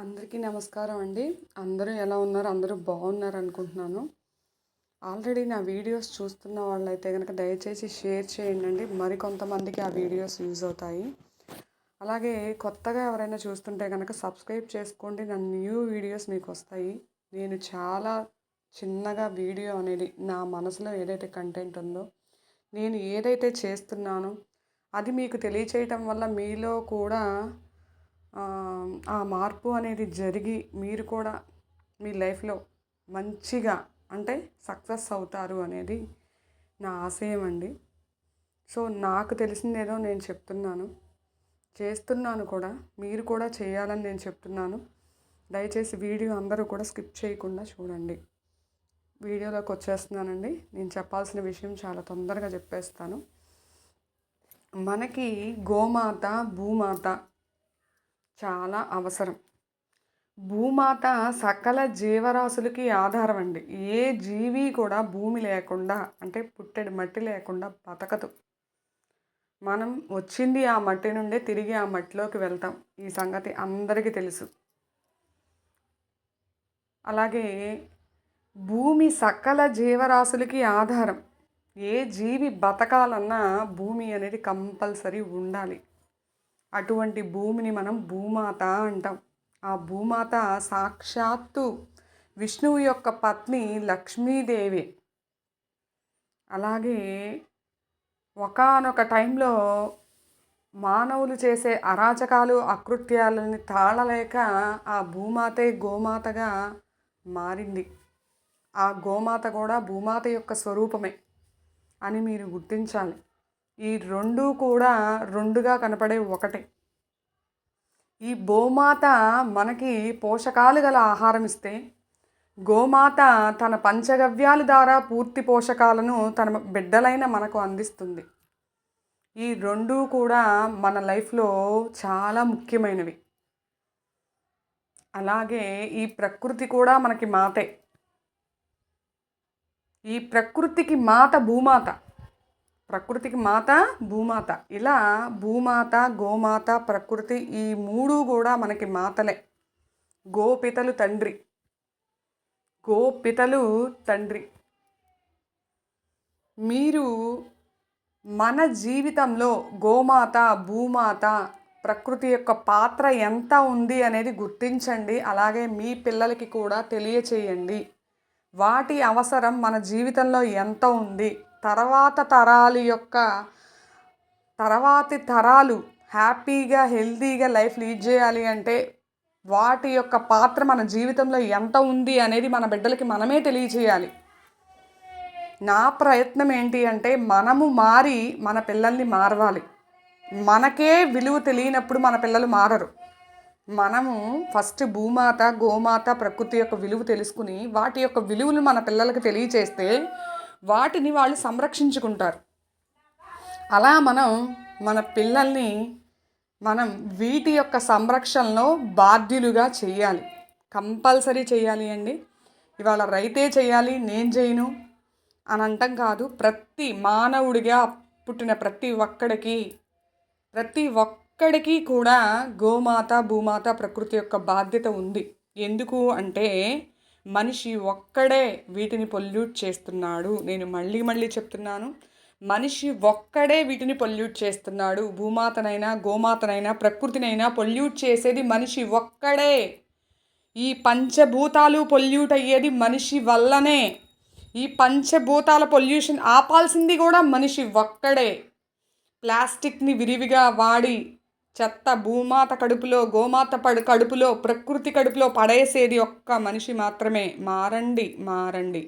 అందరికీ నమస్కారం అండి. అందరూ ఎలా ఉన్నారు? అందరూ బాగున్నారు అనుకుంటున్నాను. ఆల్రెడీ నా వీడియోస్ చూస్తున్న వాళ్ళైతే కనుక దయచేసి షేర్ చేయండి. మరి కొంతమందికి ఆ వీడియోస్ యూజ్ అవుతాయి. అలాగే కొత్తగా ఎవరైనా చూస్తుంటే కనుక సబ్స్క్రైబ్ చేసుకోండి. నా న్యూ వీడియోస్ మీకు వస్తాయి. నేను చాలా చిన్నగా వీడియో అనేది నా మనసులో ఏదైతే కంటెంట్ ఉందో నేను ఏదైతే చేస్తున్నానో అది మీకు తెలియచేయటం వల్ల మీలో కూడా ఆ మార్పు అనేది జరిగి మీరు కూడా మీ లైఫ్లో మంచిగా అంటే సక్సెస్ అవుతారు అనేది నా ఆశయం అండి. సో నాకు తెలిసిందేదో నేను చెప్తున్నాను. చేస్తున్నాను కూడా మీరు కూడా చేయాలని నేను చెప్తున్నాను. దయచేసి వీడియో అందరూ కూడా స్కిప్ చేయకుండా చూడండి. వీడియోలోకి వచ్చేస్తున్నానండి. నేను చెప్పాల్సిన విషయం చాలా తొందరగా చెప్పేస్తాను. మనకి గోమాత భూమాత చాలా అవసరం. భూమాత సకల జీవరాశులకి ఆధారం అండి ఏ జీవి కూడా భూమి లేకుండా అంటే పుట్టెడు మట్టి లేకుండా బతకదు. మనం వచ్చింది ఆ మట్టి నుండే తిరిగి ఆ మట్టిలోకి వెళ్తాం. ఈ సంగతి అందరికీ తెలుసు. అలాగే భూమి సకల జీవరాశులకి ఆధారం. ఏ జీవి బతకాలన్నా భూమి అనేది కంపల్సరీ ఉండాలి. అటువంటి భూమిని మనం భూమాత అంటాం. ఆ భూమాత సాక్షాత్తు విష్ణువు యొక్క పత్ని లక్ష్మీదేవి. అలాగే ఒకనొక టైంలో మానవులు చేసే అరాచకాలు అకృత్యాలని తాళలేక ఆ భూమాతే గోమాతగా మారింది. ఆ గోమాత కూడా భూమాత యొక్క స్వరూపమే అని మీరు గుర్తించాలి. ఈ రెండు కూడా రెండుగా కనపడే ఒకటే. ఈ గోమాత మనకి పోషకాలు గల ఆహారం ఇస్తే గోమాత తన పంచగవ్యాల ద్వారా పూర్తి పోషకాలను తన బిడ్డలైన మనకు అందిస్తుంది. ఈ రెండు కూడా మన లైఫ్లో చాలా ముఖ్యమైనవి. అలాగే ఈ ప్రకృతి కూడా మనకి మాతే. ఈ ప్రకృతికి మాత భూమాత. ప్రకృతికి మాత భూమాత. ఇలా భూమాత గోమాత ప్రకృతి ఈ మూడు కూడా మనకి మాతలే. గోపితలు తండ్రి. గోపితలు తండ్రి. మీరు మన జీవితంలో గోమాత భూమాత ప్రకృతి యొక్క పాత్ర ఎంత ఉంది అనేది గుర్తించండి. అలాగే మీ పిల్లలకి కూడా తెలియచేయండి. వాటి అవసరం మన జీవితంలో ఎంత ఉంది? తర్వాత తరాలు యొక్క తర్వాతి తరాలు హ్యాపీగా హెల్తీగా లైఫ్ లీడ్ చేయాలి అంటే వాటి యొక్క పాత్ర మన జీవితంలో ఎంత ఉంది అనేది మన బిడ్డలకి మనమే తెలియచేయాలి. నా ప్రయత్నం ఏంటి అంటే మనము మారి మన పిల్లల్ని మారవాలి. మనకే విలువ తెలియనప్పుడు మన పిల్లలు మారరు. మనము ఫస్ట్ భూమాత గోమాత ప్రకృతి యొక్క విలువ తెలుసుకుని వాటి యొక్క విలువలు మన పిల్లలకు తెలియచేస్తే వాటిని వాళ్ళు సంరక్షించుకుంటారు. అలా మనం మన పిల్లల్ని మనం వీటి యొక్క సంరక్షణలో బాధ్యులుగా చేయాలి. కంపల్సరీ చేయాలి అండి. ఇవాళ రైతే చేయాలి నేను చేయను అని అంటాం కాదు. ప్రతి మానవుడిగా పుట్టిన ప్రతి ఒక్కడికి ప్రతి ఒక్కడికి కూడా గోమాత భూమాత ప్రకృతి యొక్క బాధ్యత ఉంది. ఎందుకు అంటే మనిషి ఒక్కడే వీటిని పొల్యూట్ చేస్తున్నాడు. నేను మళ్ళీ మళ్ళీ చెప్తున్నాను. మనిషి ఒక్కడే వీటిని పొల్యూట్ చేస్తున్నాడు. భూమాతనైనా గోమాతనైనా ప్రకృతినైనా పొల్యూట్ చేసేది మనిషి ఒక్కడే. ఈ పంచభూతాలు పొల్యూట్ అయ్యేది మనిషి వల్లనే. ఈ పంచభూతాల పొల్యూషన్ ఆపాల్సింది కూడా మనిషి ఒక్కడే. ప్లాస్టిక్ని విరివిగా వాడి చెత్త భూమాత కడుపులో గోమాత పడు కడుపులో ప్రకృతి కడుపులో పడేసేది ఒక్క మనిషి మాత్రమే. మారండి మారండి.